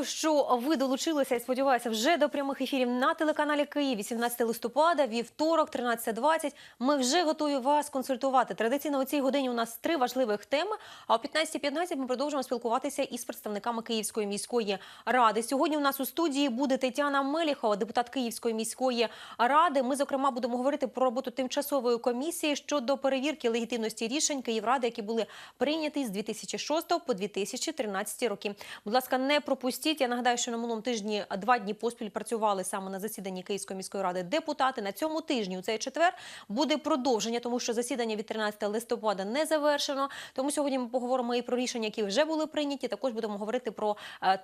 Дякую, що ви долучилися і сподіваюся, вже до прямих ефірів на телеканалі Київ 18 листопада, вівторок, 13.20. Ми вже готові вас консультувати. Традиційно у цій годині у нас три важливих теми. А о 15.15 ми продовжимо спілкуватися із представниками Київської міської ради. Сьогодні у нас у студії буде Тетяна Меліхова, депутат Київської міської ради. Ми зокрема будемо говорити про роботу тимчасової комісії щодо перевірки легітимності рішень Київради, які були прийняті з 2006 по 2013 роки. Будь ласка, не пропустіть. Я нагадаю, що на минулому тижні два дні поспіль працювали саме на засіданні Київської міської ради депутати. На цьому тижні у цей четвер буде продовження, тому що засідання від 13 листопада не завершено. Тому сьогодні ми поговоримо і про рішення, які вже були прийняті. Також будемо говорити про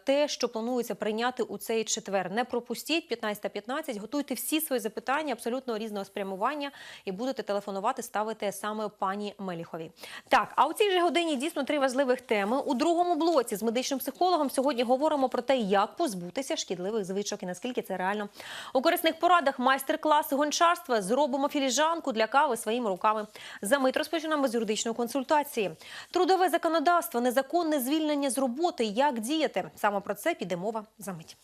те, що планується прийняти у цей четвер. Не пропустіть 15.15, Готуйте всі свої запитання абсолютно різного спрямування і будете телефонувати, ставити саме пані Меліхові. Так, а у цій же годині дійсно три важливих теми. У другому блоці з медичним психологом сьогодні говоримо про те, як позбутися шкідливих звичок і наскільки це реально. У корисних порадах майстер-клас гончарства зробимо філіжанку для кави своїми руками. За мить розпочнемо з юридичної консультації. Трудове законодавство, незаконне звільнення з роботи. Як діяти? Саме про це піде мова за мить.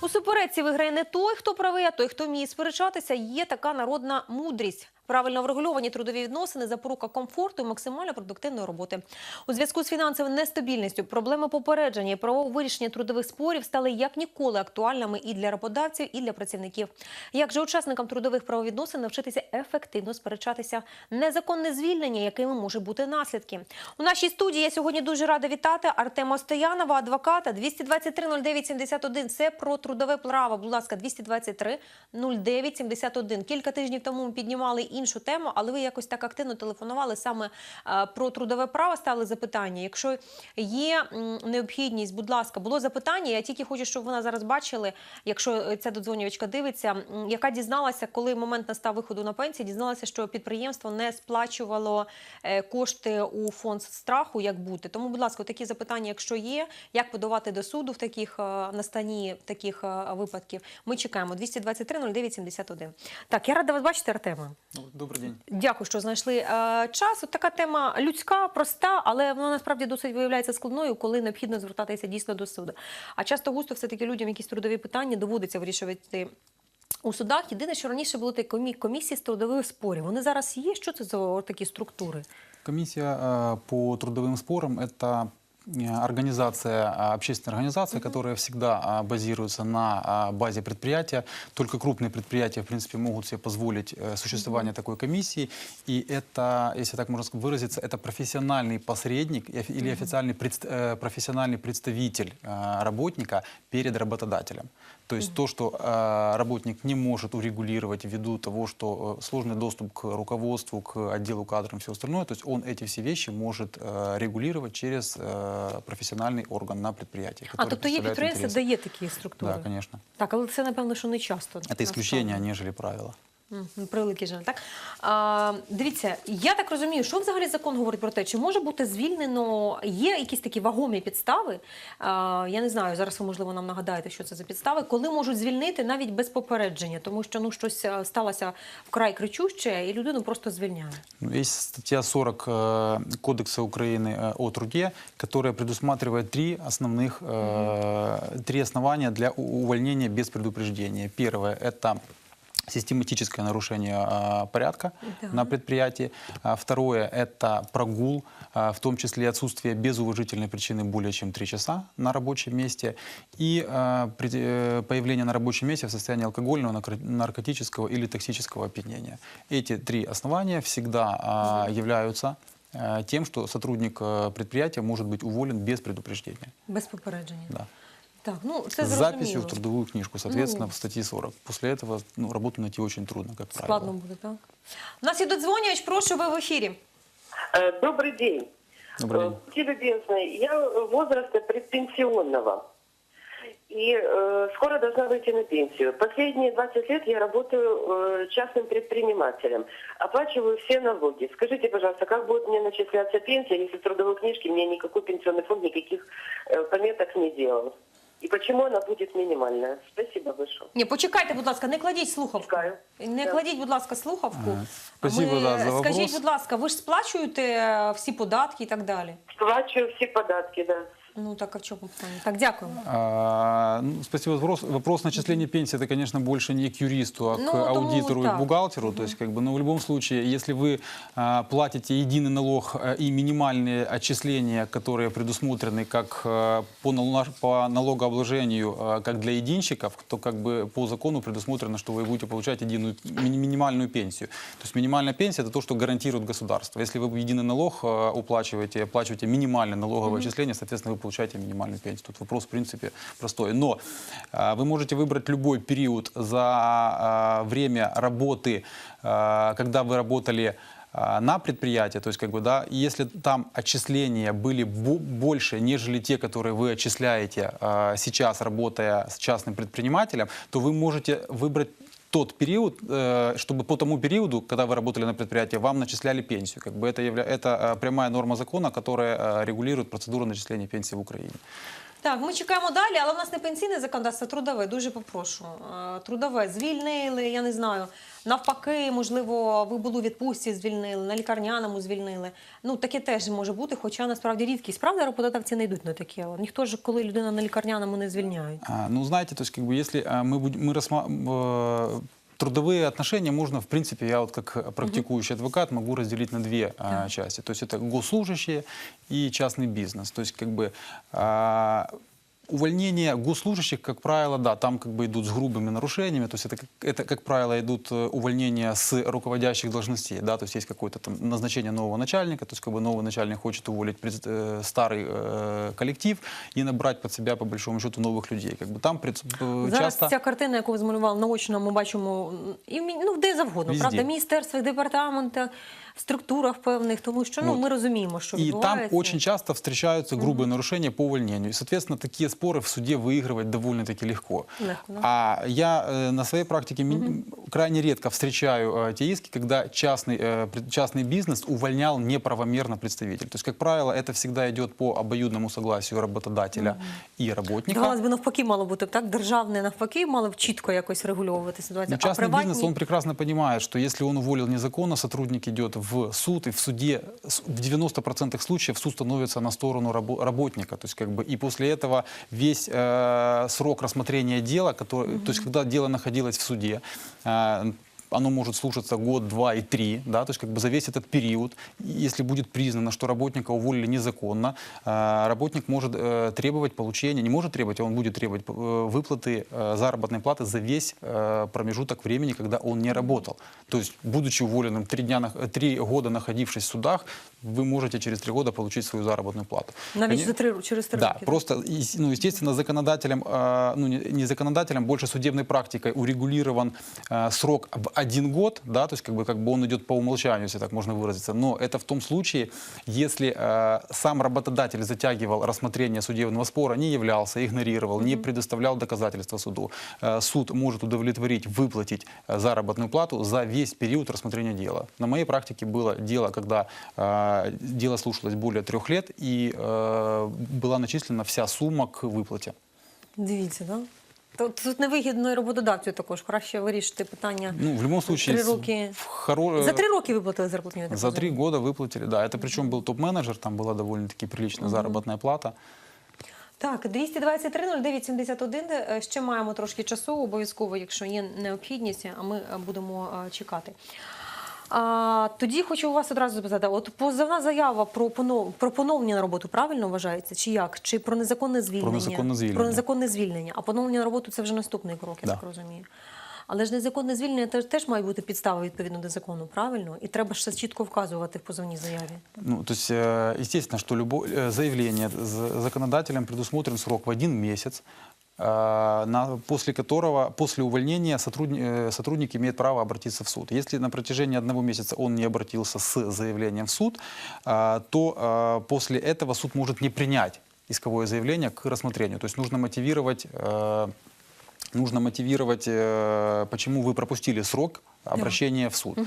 У суперечці виграє не той, хто правий, а той, хто вміє сперечатися. Є така народна мудрість. Правильно врегульовані трудові відносини, запорука комфорту і максимально продуктивної роботи. У зв'язку з фінансовою нестабільністю, проблеми попередження і правового вирішення трудових спорів стали як ніколи актуальними і для роботодавців, і для працівників. Як же учасникам трудових правовідносин навчитися ефективно сперечатися? Незаконне звільнення, якими можуть бути наслідки? У нашій студії я сьогодні дуже рада вітати Артема Стоянова, адвоката 223 09 71. Це про трудове право. Будь ласка, 223 09 71. Кілька тижнів тому ми піднімали іншу тему, але ви якось так активно телефонували саме е, про трудове право. Стали запитання. Якщо є необхідність, будь ласка, було запитання. Я тільки хочу, щоб вона зараз бачили, якщо е, ця додзвонювачка дивиться, яка дізналася, коли момент настав виходу на пенсію, дізналася, що підприємство не сплачувало е, кошти у фонд страху, як бути. Тому, будь ласка, такі запитання, якщо є, як подавати до суду в таких настані таких випадків. Ми чекаємо 223 09 71. Так, я рада вас бачити, Артема. Ну, Добрый день. Дякую, що знайшли е, час. От така тема людська, проста, але вона насправді досить виявляється складною, коли необхідно звертатися дійсно до суду. А часто густо все таки людям якісь трудові питання доводиться вирішувати. У судах єдине, що раніше були такі комі- комісії з трудових спорів. Вони зараз є. Що це за такі структури? Комиссия э, по трудовым спорам – это э, организация, а, общественная организация, которая всегда а, базируется на а, базе предприятия. Только крупные предприятия, в принципе, могут себе позволить э, существование такой комиссии. И это, если так можно ска- выразиться, это профессиональный посредник и офи- или официальный предст- э, профессиональный представитель э, работника перед работодателем. То есть то, что э, работник не может урегулировать ввиду того, что э, сложный доступ к руководству, к отделу кадров и все остальное, то есть он эти все вещи может э, регулировать через э, профессиональный орган на предприятии. А который тобто є представляет підприємства, интересы. де є такі структури? Да, конечно. Так, але це напевно, що не часто. Это исключение, нежели правило. Мгм, Превеликий жаль, так? А, дивіться, я так розумію, що взагалі закон говорить про те, чи може бути звільнено, є якісь такі вагомі підстави, а, я не знаю, зараз ви, можливо, нам нагадаєте, що це за підстави, коли можуть звільнити навіть без попередження, тому що ну, щось а, сталося вкрай кричуще, і людину просто звільняють. Ну, Есть статья 40 э, Кодекса Украины э, о труде, которая предусматривает три основных, э, три основания для у- увольнения без предупреждения. Первое – это систематическое нарушение э, порядка Да. на предприятии. А Второе – это прогул, э, в том числе отсутствие без уважительной причины более чем три часа на рабочем месте и э, появление на рабочем месте в состоянии алкогольного, наркотического или токсического опьянения. Эти три основания всегда а, являются тем, что сотрудник э, предприятия может быть уволен без предупреждения. Без попередження. Да. Так, ну це С зрозуміло. записью в трудовую книжку, соответственно, Ну. в статье 40. После этого ну, работу найти очень трудно, как правило. Складно буде, так? У нас є додзвонювач, прошу, ви в ефірі. Э, Добрый день. Добрый день. Э, Будьте любезны, я возраста предпенсионного. И э, скоро должна выйти на пенсию. Последние 20 лет я работаю э, частным предпринимателем. Оплачиваю все налоги. Скажите, пожалуйста, как будет мне начисляться пенсия, если в трудовой книжке мне никакой пенсионный фонд никаких э, пометок не делал? И чому вона будет мінімальна. Спасибо большое. Ні, почекайте, будь ласка, не кладіть слухавку. Чекаю. Не Так. кладіть, будь ласка, слухавку. Ага. Спасибо, Ми- да, за вопрос. Скажіть, будь ласка, ви ж сплачуєте е, всі податки і так далі? Сплачую всі податки, да. Ну так а в чому питання? Так, дякуємо. А, ну, спасибо вопрос. Вопрос начисления пенсии, это, конечно, больше не к юристу, а Ну, к тому аудитору и так. к бухгалтеру. То есть, как бы, но в любом случае, если вы а, платите единый налог а, и минимальные отчисления, которые предусмотрены как а, по, по налогообложению, а, как для единщиков, то как бы по закону предусмотрено, что вы будете получать единую ми- минимальную пенсию. То есть минимальная пенсия это то, что гарантирует государство. Если вы единый налог а, уплачиваете, оплачиваете минимальное налоговое отчисление, соответственно, вы получаете минимальную пенсию. Тут вопрос, в принципе, простой. Но а, вы можете выбрать любой период за а, время работы, а, когда вы работали на предприятии, то есть как бы, да, если там отчисления были бо- больше, нежели те, которые вы отчисляете а, сейчас, работая с частным предпринимателем, то вы можете выбрать тот период, э, чтобы по тому периоду, когда вы работали на предприятии, вам начисляли пенсию. Как бы это, явля... это э, прямая норма закона, которая э, регулирует процедуру начисления пенсии в Украине. Так, ми чекаємо далі, але в нас не пенсійне законодавство, а трудове. Дуже попрошу. Е, Трудове звільнили, я не знаю. Навпаки, можливо, ви були у відпустці, звільнили, на лікарняному звільнили. Ну таке теж може бути, хоча насправді рідкість. Правда, роботодавці не йдуть на таке. Ніхто ж, коли людина на лікарняному не звільняють. А, ну, знаете, то есть, как бы, если а, мы, будем, мы рассма- э, трудовые отношения можно, в принципе, я вот как практикующий адвокат могу разделить на две а, части. То есть это госслужащие и частный бизнес. То есть как бы а, увольнение госслужащих, как правило, да, там как бы идут с грубыми нарушениями. То есть это, как- это как правило, идут э, увольнения с руководящих должностей. Да, то есть есть какое-то там назначение нового начальника, то есть как бы новый начальник хочет уволить пред- э, старый э, коллектив и набрать под себя, по большому счету, новых людей. Как бы там пред- э, Зараз часто... ця картина, яку ви змалювали наочно, ми бачимо м, і в мі- ну, де завгодно, Везде. правда, в міністерствах, департаментах, в структурах певних, тому що ну, Вот. ми розуміємо, що И там відбувається. очень часто встречаются грубые нарушения по увольнению. И, соответственно, такие споры в суде выигрывать довольно-таки легко. Легко, да. А я э, на своей практике ми- крайне редко встречаю э, те иски, когда частный, э, пред- частный бизнес увольнял неправомерно представителя. То есть, как правило, это всегда идет по обоюдному согласию работодателя и работника. Здавалось би, навпаки мало бути так. Державне навпаки мало б чітко якось регульовувати ситуацію. Но а частный приватні... бизнес, он прекрасно понимает, что если он уволил незаконно, сотрудник идет в суд, и в суде с- в 90% случаев суд становится на сторону рабо- работника. То есть, как бы, и после этого весь э, срок рассмотрения дела, который, то есть, когда дело находилось в суде, э, оно может слушаться год, два и три, да, то есть как бы за весь этот период, и если будет признано, что работника уволили незаконно, э, работник может э, требовать получения, не может требовать, а он будет требовать э, выплаты э, заработной платы за весь э, промежуток времени, когда он не работал. То есть, будучи уволенным три, дня, нах- э, три года находившись в судах, вы можете через три года получить свою заработную плату. Навіть Коне- за три, через три да, роки. просто, ес- ну, естественно, законодателем, э, ну, не, не законодателем, больше судебной практикой урегулирован э, срок в один год, да, то есть как бы, как бы он идет по умолчанию, если так можно выразиться. Но это в том случае, если э, сам работодатель затягивал рассмотрение судебного спора, не являлся, игнорировал, не предоставлял доказательства суду. Э, суд может удовлетворить, выплатить э, заработную плату за весь период рассмотрения дела. На моей практике было дело, когда э, дело слушалось более трех лет и э, была начислена вся сумма к выплате. Дивіться, да? То тут невигідно і роботодавцю також. Краще вирішити питання. Ну, в любом случае, Три с- роки. в хоро- За три роки виплатили зарплатню. я так за три розумію. года выплатили, да. Это причем был топ-менеджер, там была довольно-таки приличная заработная плата. Так, 223 09 71. Е, Ще маємо трошки часу, обов'язково, якщо є необхідність, а ми е, будемо е, чекати. А, тоді хочу у вас одразу запитати: от позовна заява про понов... про поновлення на роботу правильно вважається? Чи як? Чи про незаконне звільнення? незаконне звільнення. Про незаконне звільнення. А поновлення на роботу це вже наступний крок, я Да. так розумію. Але ж незаконне звільнення теж, теж має бути підставою відповідно до закону, правильно? І треба ж це чітко вказувати в позовній заяві. Ну, то есть, э, естественно, что любое э, заявление з- законодателем предусмотрен срок в один месяц, э, на, после которого, после увольнения сотрудник, э, сотрудник имеет право обратиться в суд. Если на протяжении одного месяца он не обратился с заявлением в суд, э, то э, после этого суд может не принять исковое заявление к рассмотрению. То есть нужно мотивировать э, Нужно мотивировать, э, почему вы пропустили срок обращение в суд.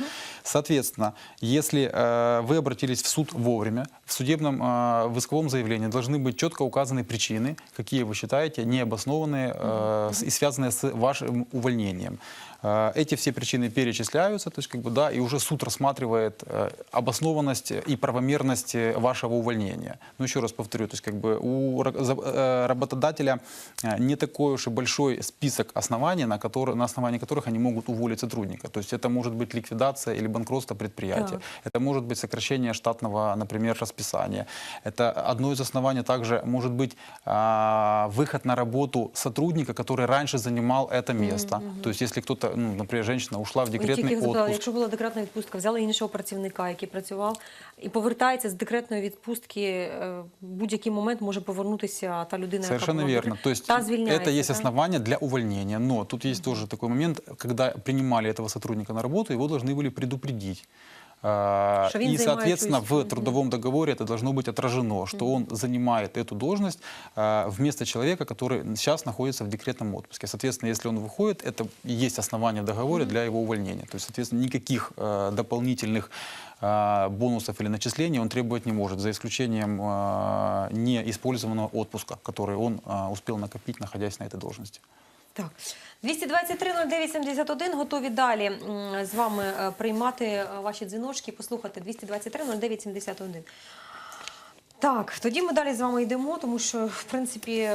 Соответственно, если э, вы обратились в суд вовремя, в судебном э, в исковом заявлении должны быть четко указаны причины, какие вы считаете необоснованные э, с- и связанные с вашим увольнением. Э, Эти все причины перечисляются, то есть как бы да, и уже суд рассматривает э, обоснованность и правомерность э, вашего увольнения. Но еще раз повторю, то есть как бы у э, работодателя не такой уж и большой список оснований, на, которые, на основании которых они могут уволить сотрудника. То есть это может быть ликвидация или банкротство предприятия. Так. Это может быть сокращение штатного, например, расписания. Это одно из оснований также может быть а, выход на работу сотрудника, который раньше занимал это место. То есть если кто-то, ну, например, женщина ушла в Я декретний тільки згадала, отпуск, якщо була декретна відпустка, взяли іншого працівника, який працював, і повертається з декретної відпустки, е, в будь-який момент може повернутися та людина, Совершенно яка була верно. декрет- То есть та звільняється. это есть так? основания для увольнения. Но тут есть тоже такой момент, когда принимали этого сотрудника на работу, его должны были предупредить. А, Что И, соответственно, в трудовом договоре это должно быть отражено, что он занимает эту должность а, вместо человека, который сейчас находится в декретном отпуске. Соответственно, если он выходит, это есть основание в договоре для его увольнения. То есть, соответственно, никаких а, дополнительных бонусов или начислений он требовать не может, за исключением неиспользованного отпуска, который он успел накопить, находясь на этой должности. Так. 223-09-71 готові далі з вами е, приймати е, ваші дзвіночки, послухати 223-09-71. Так, тоді ми далі з вами йдемо, тому що, в принципі,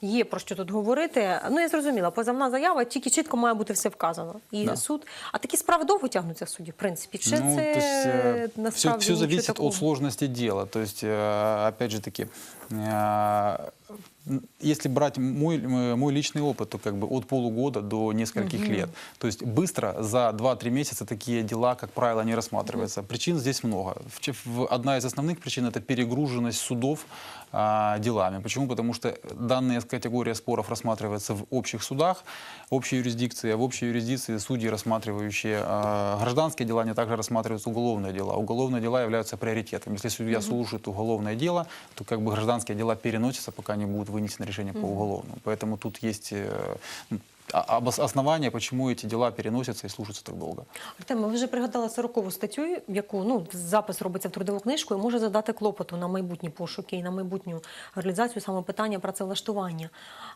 є про що тут говорити. Ну, я зрозуміла, позовна заява, тільки чітко має бути все вказано. І Да. суд. А такі справи довго тягнуться в суді, в принципі. Чи це Ну, все, насправді все нічого зависит такого? от сложности дела. То есть, э, опять же таки, если брать мой, мой личный опыт, то как бы от полугода до нескольких лет. То есть быстро за 2-3 месяца такие дела, как правило, не рассматриваются. Причин здесь много. Одна из основных причин это перегруженность судов а, делами. Почему? Потому что данная категория споров рассматривается в общих судах, общей юрисдикции, а в общей юрисдикции судьи, рассматривающие а, гражданские дела, они также рассматриваются уголовные дела. Уголовные дела являются приоритетом. Если судья слушает уголовное дело, то как бы гражданские дела переносятся, пока не будет вынесено решение по уголовному. Поэтому тут есть э, ну, а- обос- основания, почему эти дела переносятся и слушаются так долго. Артем, ви вже пригадали 40 статтю, яку ну запис робиться в трудову книжку і може задати клопоту на майбутні пошуки і на майбутню реалізацію саме питання працевлаштування.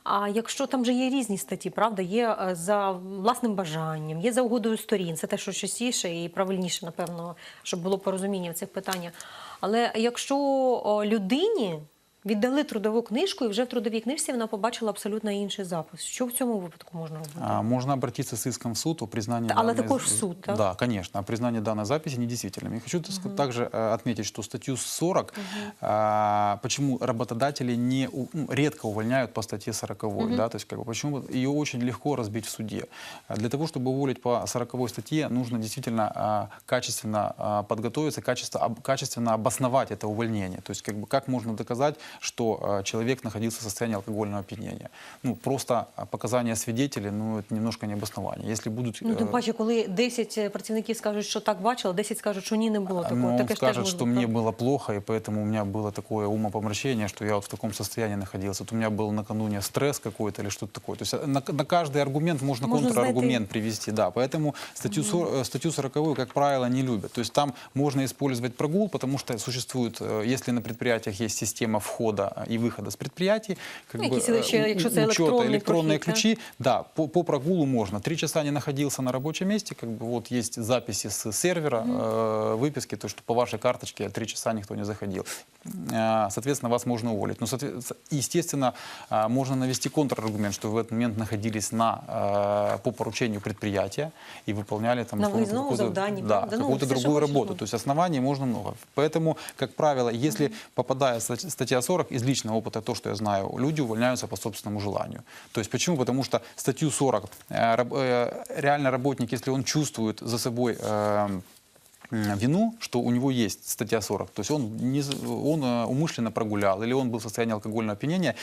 А якщо там же є різні статті, правда, є е, за власним бажанням, є за угодою сторін, це те, що частіше і правильніше, напевно, щоб було порозуміння в цих питаннях. Але якщо о, людині віддали трудову книжку, і вже в трудовій книжці вона побачила абсолютно інший запис, що в цьому випадку можна робити? А, Можно обратиться с иском в суд о признании Да, але данной також з- в суд, так? Да, конечно, о признании данной записи недействительными. Я хочу так- также э, отметить, что статью 40, а, почему работодатели не, у- ну, редко увольняют по статье 40, да, то есть как бы, почему ее очень легко разбить в суде. А Для того, чтобы уволить по 40 статье, нужно действительно а, качественно а, подготовиться, качественно, об- качественно обосновать это увольнение. То есть как, бы, как можно доказать, что а, человек находился в состоянии алкогольного опьянения. Ну, просто а, показания свидетелей, ну, это немножко не обоснование. Если будут... Ну, тим э, паче, коли 10 працівників скажуть, що так бачили, 10 скажуть, що ні, не було такого. Ну, он Таке ж теж скажет, може что бути. мне было плохо, и поэтому у меня было такое умопомрачение, что я вот в таком состоянии находился. Вот у меня был накануне стресс какой-то или что-то такое. То есть э, на, на каждый аргумент можно, Можно контраргумент знайти. привести. Да, поэтому статью, сор- э, статью 40, как правило, не любят. То есть там можно использовать прогул, потому что существует, э, если на предприятиях есть система входа и выхода с предприятий, как Ну, бы, якісь э, речі, у- якщо це учета, електронний электронные прохід, ключи, да, по, по прогулу можно. Три часа не находился на рабочем месте, как бы вот есть записи с сервера, э, выписки, то, что по вашей карточке три часа никто не заходил. Э, соответственно, вас можно уволить. Но, соответ- естественно, э, можно навести контраргумент, что вы в этот момент находились на, э, по поручению предприятия и выполняли там На условно, выездном какую-то- завдании, да, правда? Ну, какую-то все, что другую хочешь, работу. ну. То есть оснований можно много. Поэтому, как правило, если попадает стать- статья 40, из личного опыта, то, что я знаю, люди увольняются по собственному желанию. То есть почему? Потому что статью 40 э, раб- э, реально работник, если он чувствует за собой э, м, вину, что у него есть статья 40, то есть он, не, з- он э, умышленно прогулял или он был в состоянии алкогольного опьянения,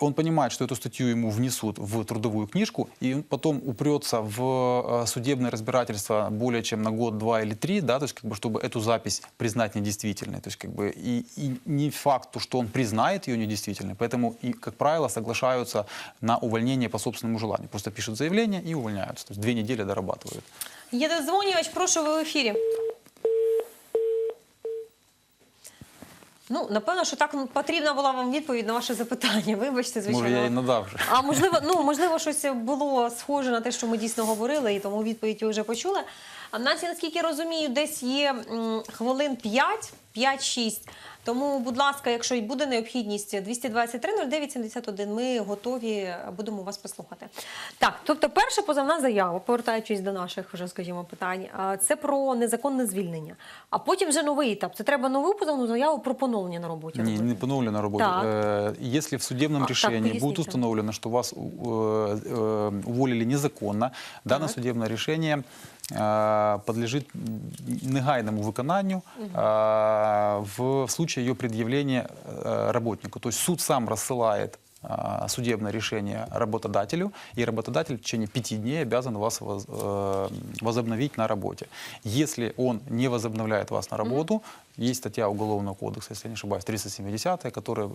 он понимает, что эту статью ему внесут в трудовую книжку, и он потом упрется в э, судебное разбирательство более чем на год, два или три, да, то есть как бы чтобы эту запись признать недействительной, то есть как бы и, и не факт, то, что он признает ее недействительной, поэтому и как правило соглашаются на увольнение по собственному желанию, просто пишут заявление и увольняются, то есть две недели дорабатывают. Є додзвонювач, прошу ви в ефірі. Ну, напевно, що так ну, потрібна була вам відповідь на ваше запитання. Вибачте, звичайно. Може, я і надав вже. А можливо, ну можливо, щось було схоже на те, що ми дійсно говорили, і тому відповідь ви вже почули. А в нас, я наскільки розумію, десь є м, хвилин 5, 5-6. Тому, будь ласка, якщо й буде необхідність 223 09 71, ми готові будемо вас послухати. Так, тобто, перша позовна заява, повертаючись до наших вже, скажімо, питань, а, це про незаконне звільнення. А потім вже новий етап. Це треба нову позовну заяву про поновлення на роботі. Не, робити. не поновлено на работе. Так. Э, Если в судебном А, так, решении будет поясните. установлено, что вас э, э, уволили незаконно, данное Так. судебное решение э, подлежит негайному виконанню э, в случае ее предъявления э, работнику. То есть суд сам рассылает э, судебное решение работодателю, и работодатель в течение пяти дней обязан вас воз- э, возобновить на работе. Если он не возобновляет вас на работу, есть статья Уголовного кодекса, если я не ошибаюсь, 370, которая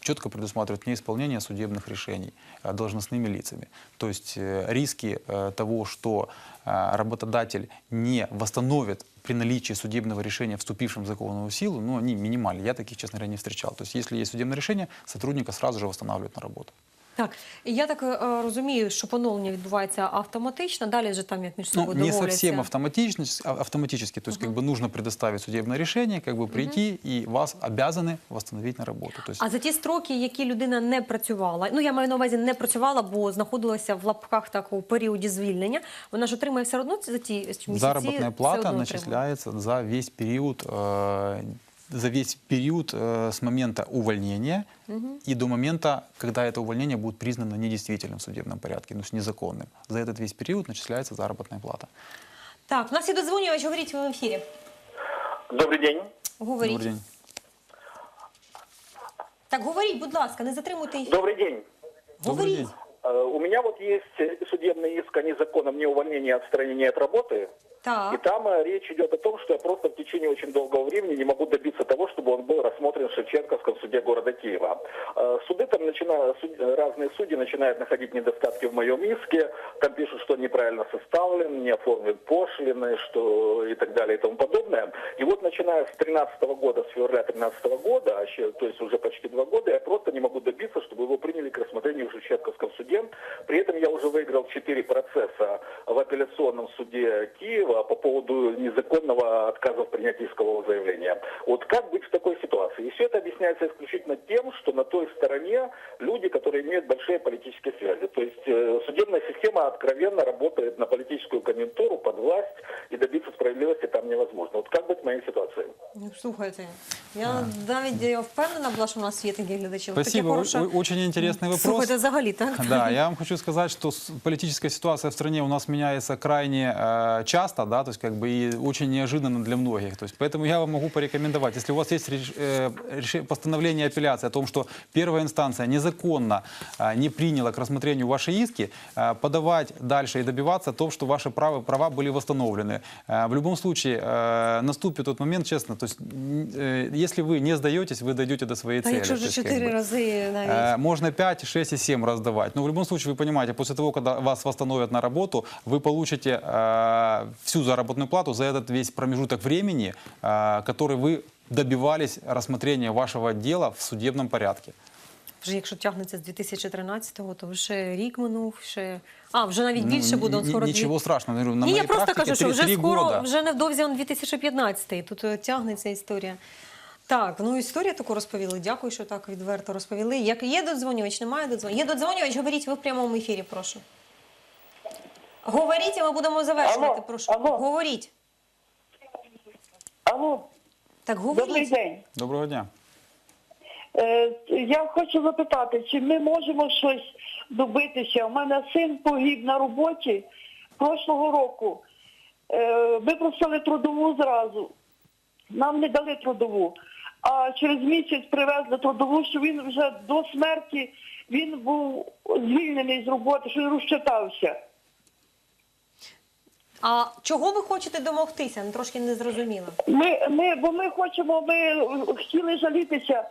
четко предусматривает неисполнение судебных решений э, должностными лицами. То есть э, риски э, того, что работодатель не восстановит при наличии судебного решения, вступившем в законную силу, ну, они минимальны. Я таких, честно говоря, не встречал. То есть если есть судебное решение, сотрудника сразу же восстанавливают на работу. Так, і я так е, розумію, що поновлення відбувається автоматично. Далі вже там як між Ну, собою не домовляться. совсем автоматически, а- автоматически. То есть как бы нужно предоставить судебное решение, как бы прийти, и вас обязаны восстановить на работу. То есть А за ті строки, які людина не працювала, ну я маю на увазі не працювала, бо знаходилася в лапках так у періоді звільнення. Вона ж отримає все одно за ті місяці. заработная все плата одно отримує. начисляется за весь период э, за весь период э, с момента увольнения и до момента, когда это увольнение будет признано недействительным в судебном порядке, то есть незаконным. За этот весь период начисляется заработная плата. Так, в нас є додзвонювач, говоріть ви в ефірі. Добрый день. Говоріть. Добрый день. Так, говоріть, будь ласка, не затримуйте ефір. Добрый день. Добрый Говоріть. день. Э, У меня вот есть судебный иск о незаконном неувольнении и отстранении от работы. И Так. там э, речь идет о том, что я просто в течение очень долгого времени не могу добиться того, чтобы он был рассмотрен в Шевченковском суде города Киева. Э, Суды там начинают, суд- разные судьи начинают находить недостатки в моем иске, там пишут, что неправильно составлен, не оформлен пошлины, что и так далее и тому подобное. И вот начиная с 13 года, с февраля 13 года, а то есть уже почти два года, я просто не могу добиться, чтобы его приняли к рассмотрению в Шевченковском суде. При этом я уже выиграл четыре процесса в апелляционном суде Киева по поводу незаконного отказа в принятии искового заявления. Вот как быть в такой ситуации? И все это объясняется исключительно тем, что на той стороне люди, которые имеют большие политические связи. То есть э, судебная система откровенно работает на политическую конъюнктуру, под власть, Слухайте, я навіть я впевнена була, що у нас є такі глядачі. Таке Спасибо. хороше- О- Очень интересный вопрос. Слухайте, взагалі, так? Да, я вам хочу сказать, что с- политическая ситуация в стране у нас меняется крайне э, часто, да, то есть как бы и очень неожиданно для многих. То есть поэтому я вам могу порекомендовать, если у вас есть реш- э, реше- постановление апелляции о том, что первая инстанция незаконно э, не приняла к рассмотрению ваши иски, э, подавать дальше и добиваться того, что ваши права, права были восстановлены. Э, в любом случае э, наступит тот момент, честно, то есть м, э, если вы не сдаетесь, вы дойдете до своей Та цели. якщо То вже есть, как чотири бы, рази навіть. Э, Можно 5, 6 и 7 раздавать. Но в любом случае, вы понимаете, после того, когда вас восстановят на работу, вы получите э, всю заработную плату за этот весь промежуток времени, э, который вы добивались рассмотрения вашего дела в судебном порядке. Вже якщо тягнеться з 2013-го, то вже рік минув, ще... А, вже навіть більше Ну, буде, он скоро... Ничего страшного. На Ні, я просто кажу, що вже скоро, года. вже невдовзі он 2015-й, тут е, тягнеться історія. Так, ну історію таку розповіли. Дякую, що так відверто розповіли. Як є додзвонювач, немає додзвонювач. Є додзвонювач, говоріть ви в прямому ефірі, прошу. Говоріть, і ми будемо завершувати, Алло, прошу. алло. Говоріть. Алло, Так, добрий говоріть. день. Доброго дня. Е, я хочу запитати, чи ми можемо щось добитися? У мене син погиб на роботі прошлого року. Е, ми просили трудову зразу. Нам не дали трудову. А через місяць привезли трудову, що він вже до смерті він був звільнений з роботи, що він розчитався. А чого ви хочете домогтися? Ну, трошки не зрозуміла. Ми, ми, бо ми хочемо, ми хотіли жалітися,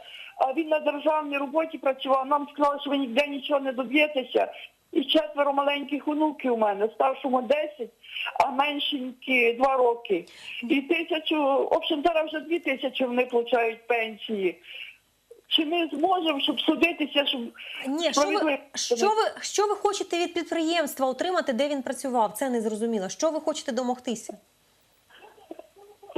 він на державній роботі працював. Нам сказали, що ви ніде нічого не доб'єтеся. І четверо маленьких онуків у мене, старшому 10, а меншенькі 2 роки. І тисячу, в общем, зараз вже дві тисячі вони отримують пенсії. Чи ми зможемо, щоб судитися, щоб Ні, що ви, що ви що ви хочете від підприємства отримати, де він працював? Це не зрозуміло. Що ви хочете домогтися?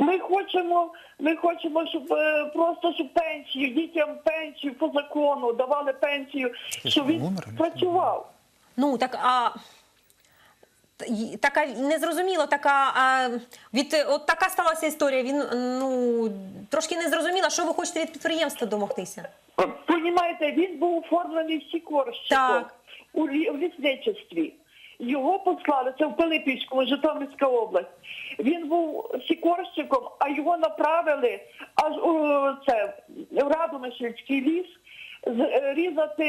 Ми хочемо, ми хочемо, щоб е, просто щоб пенсію, дітям пенсію по закону давали пенсію, щоб він працював. Ну так а. Така незрозуміло, така а, від от така сталася історія. Він ну трошки незрозуміло, що ви хочете від підприємства домогтися. Понімаєте, він був оформлений сікорщиком Так. у лі- лісничестві. Його послали, це в Пилипівському, Житомирська область. Він був сікорщиком, а його направили аж у це в Радомишльський ліс е, різати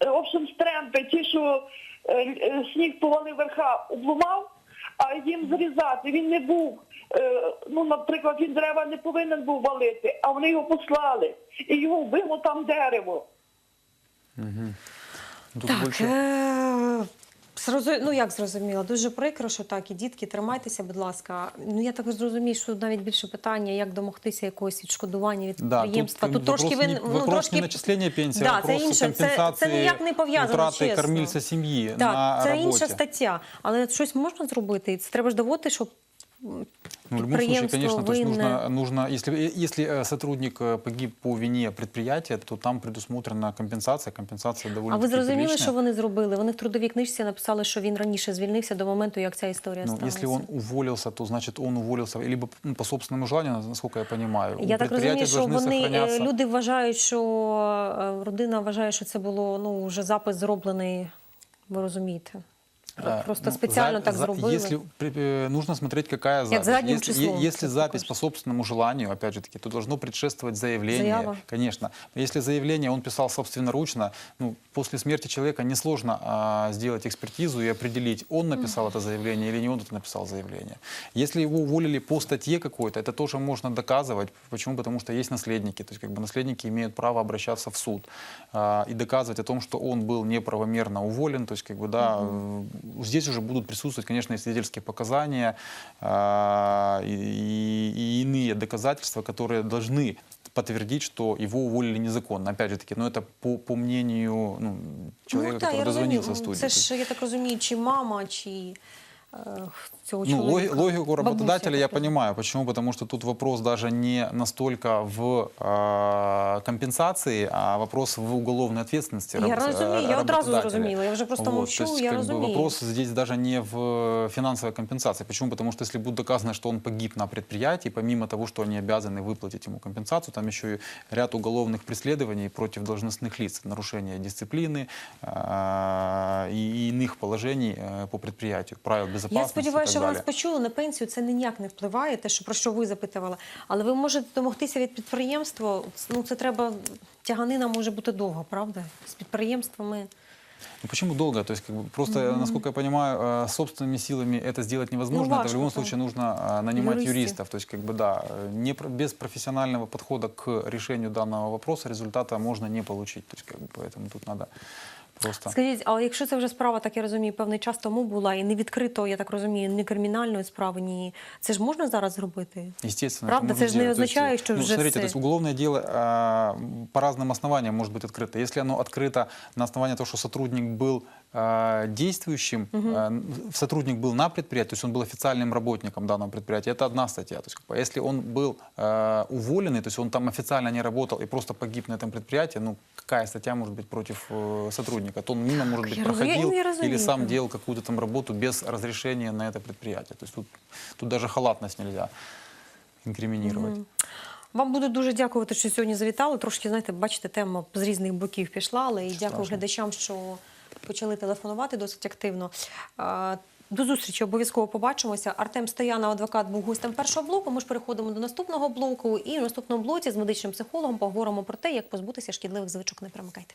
е, общем, стремпи, ті, що е, сніг повалив верха, обломав, а їм зрізати. Він не був, ну, наприклад, він дерева не повинен був валити, а вони його послали. І його вбило там дерево. Тут Так, больше- е- ну як зрозуміло, дуже прикро, що так, і дітки, тримайтеся, будь ласка. Ну я так зрозумію, що навіть більше питання, як домогтися якогось відшкодування від Да, підприємства. тут, Тут, трошки ви ну, трошки не начисления пенсии, да, вопрос це інше, це, це ніяк не пов'язано. чесно. кормильца семьи Так, на це работе. інша стаття. Але щось можна зробити, і це треба ж доводити, щоб Ну, в любом случае, підприємство конечно, то есть винне. нужно, нужно если, если э, сотрудник э, погиб по вине предприятия, то там предусмотрена компенсация. Компенсация довольно А ви зрозуміли, що вони зробили? Вони в трудовій книжці написали, що він раніше звільнився до моменту, як ця історія Ну, сталася. если он уволился, то значит он уволился либо ну, по собственному желанию, насколько я понимаю. У Я так предприятия розумію, що должны вони е, сохраняться. люди вважають, що е, родина вважає, що це було ну вже запис зроблений. Ви розумієте? Просто ну, спеціально за- так зробили. Если э, нужно смотреть, какая запись. задним если, числом, если запись ты по собственному желанию, опять же таки, то должно предшествовать заявление. Заява. Конечно. Если заявление он писал собственноручно, ну, после смерти человека несложно а, сделать экспертизу и определить, он написал это заявление или не он это написал заявление. Если его уволили по статье какой-то, это тоже можно доказывать. Почему? Потому что есть наследники. То есть как бы наследники имеют право обращаться в суд а, и доказывать о том, что он был неправомерно уволен. То есть как бы да, э, здесь уже будут присутствовать, конечно, и свидетельские показания а, и, и- и иные доказательства, которые должны подтвердить, что его уволили незаконно. Опять же таки, но это по, по мнению ну, человека, ну, так, который я розумію. дозвонился в студию. Це То есть- ж, я так розумію, чи мама, чи е, цього Ну, логи- чоловіка. логику Бабуся, работодателя я так розумію. понимаю. Почему? Потому что тут вопрос даже не настолько в э, компенсации, а вопрос в уголовной ответственности. Я раб- розумію, э, я одразу работодателя. зрозуміла. Я вже просто мовчу, то есть, я как бы, розумію. вопрос здесь даже не в финансовой компенсации. Почему? Потому что если будет доказано, что он погиб на предприятии, помимо того, что они обязаны выплатить ему компенсацию, там еще и ряд уголовных преследований против должностных лиц, нарушение дисциплины э, и иных положений э, по предприятию, правил безопасности. Я сподіваюся, и що так ви нас далее. почули на пенсію. Це ніяк не впливає, те, що про що ви запитували. Але ви можете домогтися від підприємства. Ну це треба тяганина може бути довга, правда? З підприємствами. Ну, почему долго? То есть, как бы, просто, насколько я понимаю, э, собственными силами это сделать невозможно. Ну, это в важно, любом да. случае нужно э, нанимать Юристы. юристов. То есть, как бы, да, э, не, про- без профессионального подхода к решению данного вопроса результата можно не получить. То есть, как бы, поэтому тут надо просто... Скажіть, а якщо це вже справа, так я розумію, певний час тому була і не відкрито, я так розумію, ні кримінальної справи, ні це ж можна зараз зробити? Естественно, Правда, это можно это же не сделать. То есть, означает, что ну, уже смотрите, все. то есть уголовное дело э, по разным основаниям может быть открыто. Если оно открыто на основании того, что сотрудник был э, действующим, э, сотрудник был на предприятии, то есть он был официальным работником данного предприятия, это одна статья. То есть, как бы, если он был э, уволенный, то есть он там официально не работал и просто погиб на этом предприятии, ну какая статья может быть против э, сотрудника? То он мимо, может быть, я проходил я или сам делал какую-то там работу без разрешения на это предприятие. То есть тут, тут даже халатность нельзя инкриминировать. Вам буду дуже дякувати, що сьогодні завітали. Трошки, знаєте, бачите, тема з різних боків пішла, але і дякую Страшно. глядачам, що почали телефонувати досить активно. До зустрічі обов'язково побачимося. Артем Стоянов, адвокат, був гостем першого блоку. Ми ж переходимо до наступного блоку. І в наступному блоці з медичним психологом поговоримо про те, як позбутися шкідливих звичок. Не перемикайте.